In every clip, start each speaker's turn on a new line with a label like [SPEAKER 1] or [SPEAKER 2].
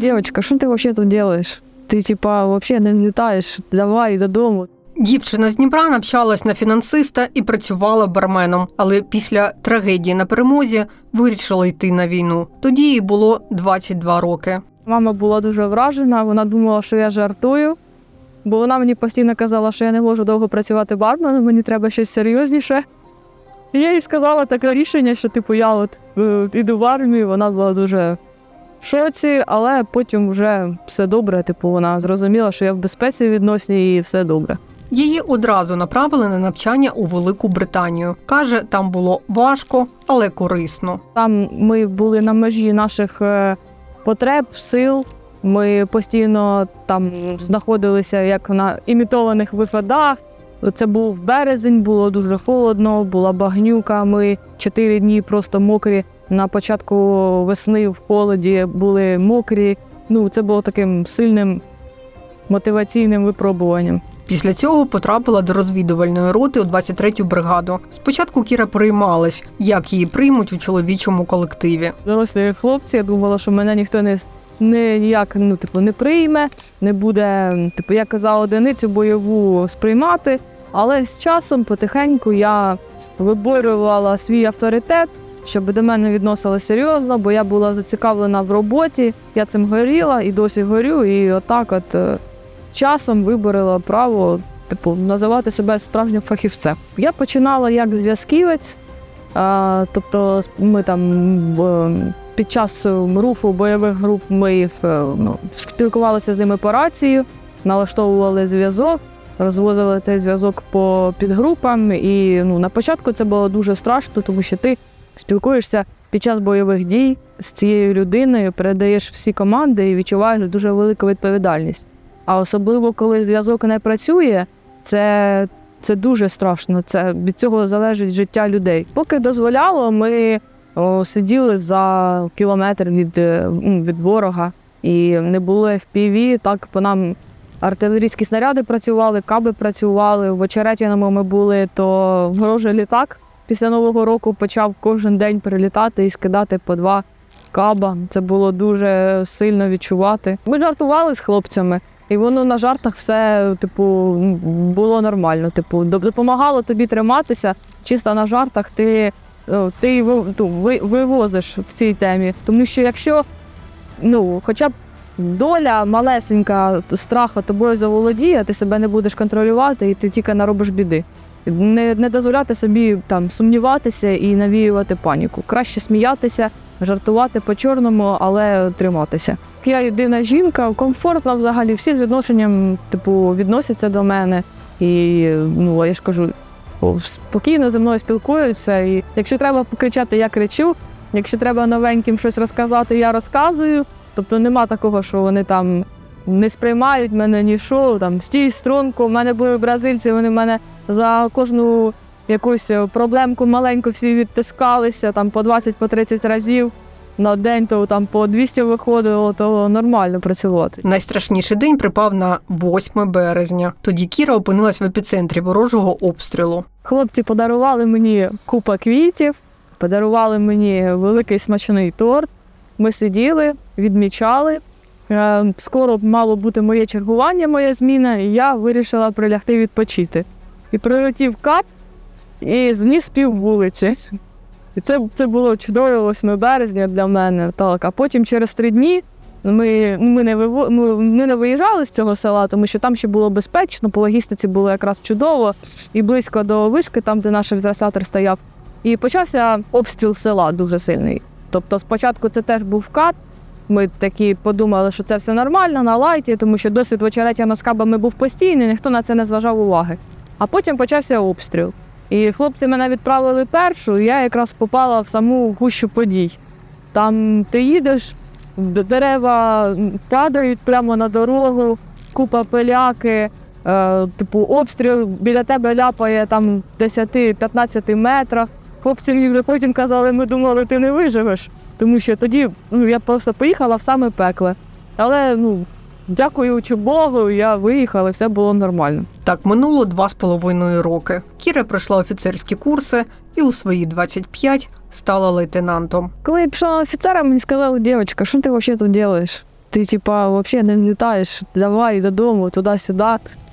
[SPEAKER 1] Девочка, що ти вообще тут делаешь? Ти типа вообще не літаєш, давай додому.
[SPEAKER 2] Дівчина з Дніпра навчалась на фінансиста і працювала барменом, але після трагедії на перемозі вирішила йти на війну. Тоді їй було 22 роки.
[SPEAKER 1] Мама була дуже вражена, вона думала, що я жартую, бо вона мені постійно казала, що я не можу довго працювати барменом, мені треба щось серйозніше. І я їй сказала таке рішення, що типу я от е, іду в армію, вона була дуже в шоці, але потім вже все добре. Типу, вона зрозуміла, що я в безпеці відносні і все добре.
[SPEAKER 2] Її одразу направили на навчання у Велику Британію. Каже, там було важко, але корисно.
[SPEAKER 1] Там ми були на межі наших е, потреб, сил. Ми постійно там знаходилися як на імітованих виходах. Це був березень, було дуже холодно, була багнюка. Ми чотири дні просто мокрі. На початку весни в холоді були мокрі. Ну, це було таким сильним мотиваційним випробуванням.
[SPEAKER 2] Після цього потрапила до розвідувальної роти у 23-ю бригаду. Спочатку Кіра приймалась, як її приймуть у чоловічому колективі.
[SPEAKER 1] дорослі хлопці, я думала, що мене ніхто не, не ніяк ну, типу, не прийме, не буде, типу, я казала, одиницю бойову сприймати. Але з часом потихеньку я виборювала свій авторитет, щоб до мене відносили серйозно, бо я була зацікавлена в роботі, я цим горіла і досі горю. І отак, от е, часом виборила право, типу, називати себе справжнім фахівцем. Я починала як зв'язківець. Тобто ми там під час е, руху бойових груп ми е, ну, спілкувалися з ними по рацію, налаштовували зв'язок, розвозили цей зв'язок по підгрупам. І ну, на початку це було дуже страшно, тому що ти спілкуєшся під час бойових дій з цією людиною, передаєш всі команди і відчуваєш дуже велику відповідальність. А особливо, коли зв'язок не працює, це це дуже страшно. Це від цього залежить життя людей. Поки дозволяло, ми о, сиділи за кілометр від, е, від ворога і не було FPV, так по нам артилерійські снаряди працювали, каби працювали. В Очеретяному ми були, то ворожий літак після Нового року почав кожен день прилітати і скидати по два каба. Це було дуже сильно відчувати. Ми жартували з хлопцями. І воно на жартах все, типу, було нормально. Типу, допомагало тобі триматися. Чисто на жартах ти, ти вивозиш в цій темі. Тому що якщо ну, хоча б доля малесенька страха тобою заволодіє, ти себе не будеш контролювати і ти тільки наробиш біди. Не, не дозволяти собі там сумніватися і навіювати паніку. Краще сміятися, жартувати по-чорному, але триматися. Я єдина жінка, комфортна взагалі. Всі з відношенням, типу, відносяться до мене. І ну, я ж кажу, спокійно зі мною спілкуються. І якщо треба покричати, я кричу. Якщо треба новеньким щось розказати, я розказую. Тобто нема такого, що вони там не сприймають мене ні що, там стій струнку. У мене були бразильці, вони мене за кожну якусь е, проблемку маленьку всі відтискалися там по 20 по 30 разів на день, то там по 200 виходило, то нормально працювати.
[SPEAKER 2] Найстрашніший день припав на 8 березня. Тоді Кіра опинилась в епіцентрі ворожого обстрілу.
[SPEAKER 1] Хлопці подарували мені купа квітів, подарували мені великий смачний торт. Ми сиділи, відмічали. Е, Скоро мало бути моє чергування, моя зміна, і я вирішила прилягти відпочити. І прилетів кап і зніс пів вулиці. І це, це було чудово 8 березня для мене. Так. А потім через три дні ми, ми, не ми, ми не виїжджали з цього села, тому що там ще було безпечно, по логістиці було якраз чудово і близько до вишки, там, де наш ретрасатор стояв. І почався обстріл села дуже сильний. Тобто, спочатку це теж був кат. Ми такі подумали, що це все нормально на лайті, тому що досвід в Очеретяно з кабами був постійний, ніхто на це не зважав уваги. А потім почався обстріл. І хлопці мене відправили першу, і я якраз попала в саму гущу подій. Там ти їдеш, дерева падають прямо на дорогу, купа пиляки, е, типу обстріл біля тебе ляпає там 10-15 метрах. Хлопці мені вже потім казали, ми думали, ти не виживеш. Тому що тоді ну, я просто поїхала в саме пекле. Але ну, дякуючи Богу, я виїхала, все було нормально.
[SPEAKER 2] Так минуло два з половиною роки. Кіра пройшла офіцерські курси і у свої 25 стала лейтенантом.
[SPEAKER 1] Коли я пішла на офіцера, мені сказали, дівчинка, що ти взагалі тут робиш? ти типа взагалі не літаєш, давай додому, туди-сюди.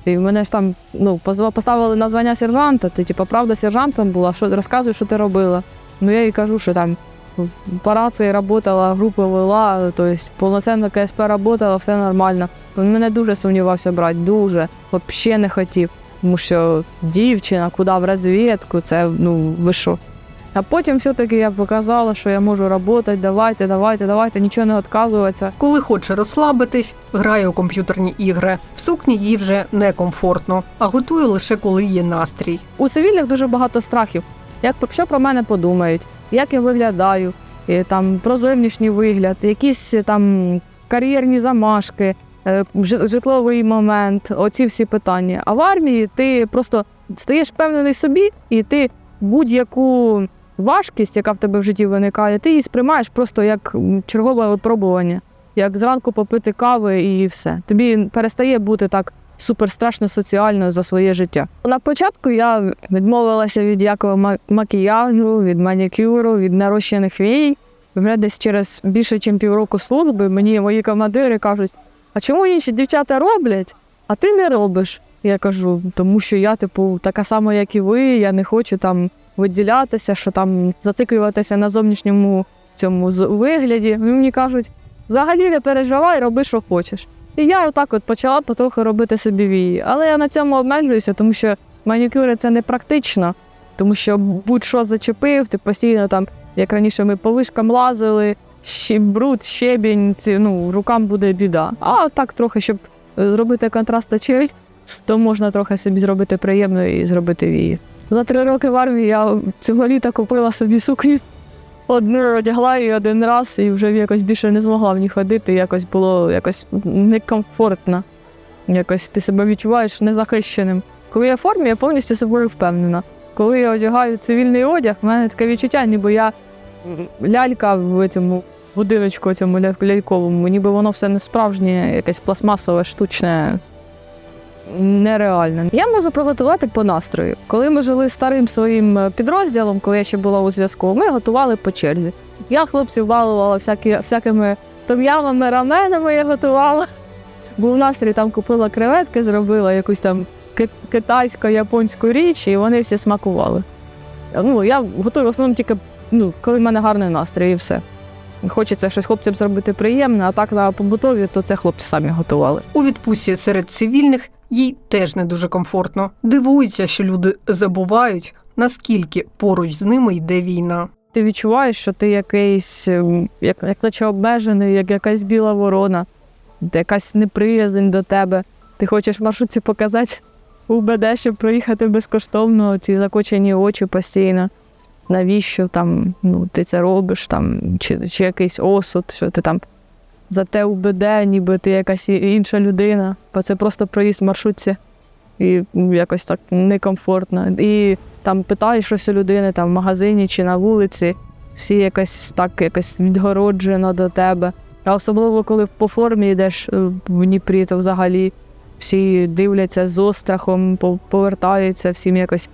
[SPEAKER 1] І мене ж там ну, поставили на звання сержанта, ти типа правда сержантом була, що розказуй, що ти робила. Ну я їй кажу, що там по рації працювала, групи вела, тобто повноцінно КСП працювала, все нормально. Він мене дуже сумнівався брати, дуже. Взагалі не хотів. Тому що дівчина, куди в розвідку, це ну ви що. А потім все-таки я показала, що я можу працювати, давайте, давайте, давайте, нічого не відказуватися.
[SPEAKER 2] Коли хоче розслабитись, грає у комп'ютерні ігри. В сукні їй вже некомфортно, а готує лише коли є настрій.
[SPEAKER 1] У цивільних дуже багато страхів. Як що про мене подумають, як я виглядаю, там про зовнішній вигляд, якісь е, там кар'єрні замашки, е, житловий момент, оці всі питання. А в армії ти просто стаєш впевнений собі, і ти будь-яку важкість, яка в тебе в житті виникає, ти її сприймаєш просто як чергове випробування, як зранку попити кави і все. Тобі перестає бути так супер страшно соціально за своє життя. На початку я відмовилася від якого ма- макіяжу, від манікюру, від нарощених вій. Вже десь через більше, ніж півроку служби мені мої командири кажуть: а чому інші дівчата роблять, а ти не робиш? Я кажу, тому що я, типу, така сама, як і ви, я не хочу там виділятися, що там зациклюватися на зовнішньому цьому вигляді. Мені кажуть, взагалі не переживай, роби, що хочеш. І я отак от почала потроху робити собі вії. Але я на цьому обмежуюся, тому що манікюри це не практично, тому що будь-що зачепив, ти постійно там, як раніше ми по вишкам лазили, щі, бруд, щебінь, ну, рукам буде біда. А так трохи, щоб зробити контраст та очей, то можна трохи собі зробити приємно і зробити вії. За три роки в армії я цього літа купила собі сукню. Одну одягла її один раз і вже якось більше не змогла в ній ходити. Якось було якось некомфортно. Якось ти себе відчуваєш незахищеним. Коли я в формі, я повністю собою впевнена. Коли я одягаю цивільний одяг, в мене таке відчуття, ніби я лялька в цьому будиночку, цьому ля- ляльковому, ніби воно все не справжнє, якесь пластмасове, штучне, нереальне. Я можу приготувати по настрою. Коли ми жили старим своїм е, підрозділом, коли я ще була у зв'язку, ми готували по черзі. Я хлопців балувала всякі, всякими том'ямами, раменами я готувала. Був настрій, там купила креветки, зробила якусь там ки- китайсько-японську річ, і вони всі смакували. Ну, я готую в основному тільки ну, коли в мене гарний настрій і все. Хочеться щось хлопцям зробити приємне, а так на побутові, то це хлопці самі готували.
[SPEAKER 2] У відпустці серед цивільних їй теж не дуже комфортно. Дивується, що люди забувають, наскільки поруч з ними йде війна.
[SPEAKER 1] Ти відчуваєш, що ти якийсь, ем, як, як наче обмежений, як якась біла ворона, якась неприязнь до тебе. Ти хочеш маршрутці показати УБД, щоб проїхати безкоштовно, ці закочені очі постійно. Навіщо там ну, ти це робиш, там, чи, чи якийсь осуд, що ти там за те УБД, ніби ти якась інша людина, бо це просто проїзд в маршрутці і ну, якось так некомфортно. І там питаєш щось у людини там, в магазині чи на вулиці, всі якось так якось відгороджено до тебе. А особливо, коли по формі йдеш е, в Дніпрі, то взагалі всі дивляться з острахом, повертаються, всім якось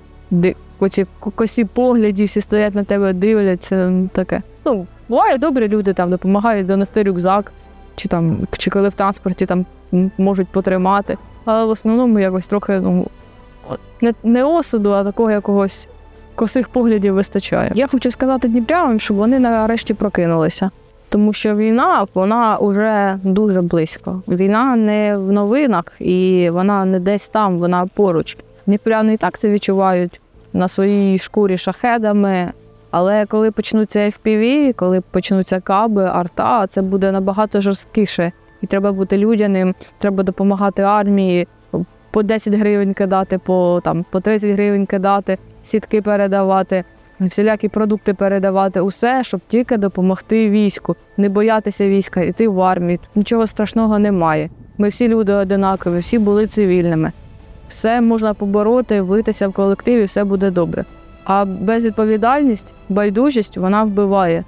[SPEAKER 1] оці ко- косі погляді, всі стоять на тебе, дивляться. Таке. Ну, буває добрі люди там допомагають донести рюкзак, чи там, чи коли в транспорті там можуть потримати. Але в основному якось трохи ну, не, не осуду, а такого якогось косих поглядів вистачає. Я хочу сказати дніпрянам, щоб вони нарешті прокинулися. Тому що війна вона вже дуже близько. Війна не в новинах і вона не десь там, вона поруч. Дніпряни і так це відчувають на своїй шкурі шахедами. Але коли почнуться FPV, коли почнуться каби, арта, це буде набагато жорсткіше. І треба бути людяним, треба допомагати армії, по 10 гривень кидати, по, там, по 30 гривень кидати, сітки передавати, всілякі продукти передавати, усе, щоб тільки допомогти війську, не боятися війська, йти в армію. Нічого страшного немає. Ми всі люди одинакові, всі були цивільними. Все можна побороти, влитися в колектив і все буде добре. А безвідповідальність, байдужість вона вбиває.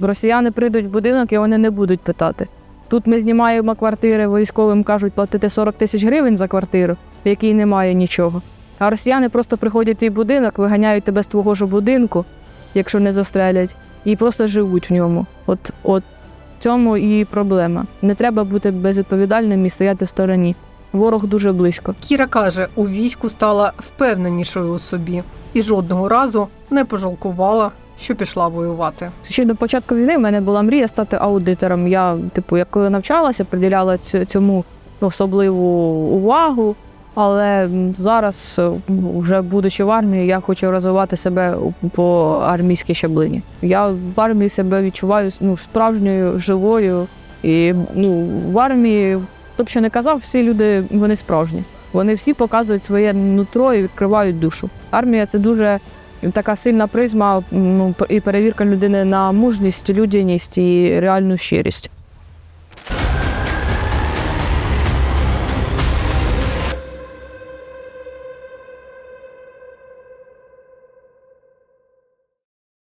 [SPEAKER 1] Росіяни прийдуть в будинок і вони не будуть питати. Тут ми знімаємо квартири, військовим кажуть платити 40 тисяч гривень за квартиру, в якій немає нічого. А росіяни просто приходять в твій будинок, виганяють тебе з твого ж будинку, якщо не застрелять, і просто живуть в ньому. От, от В цьому і проблема. Не треба бути безвідповідальним і стояти в стороні. Ворог дуже близько.
[SPEAKER 2] Кіра каже, у війську стала впевненішою у собі і жодного разу не пожалкувала, що пішла воювати.
[SPEAKER 1] Ще до початку війни в мене була мрія стати аудитором. Я, типу, як коли навчалася, приділяла цьому особливу увагу. Але зараз, е, вже будучи в армії, я хочу розвивати себе по армійській щаблині. Я в армії себе відчуваю ну, справжньою, живою. І ну, в армії, хто б що не казав, всі люди вони справжні. Вони всі показують своє нутро і відкривають душу. Армія це дуже така сильна призма ну, і перевірка людини на мужність, людяність і реальну щирість.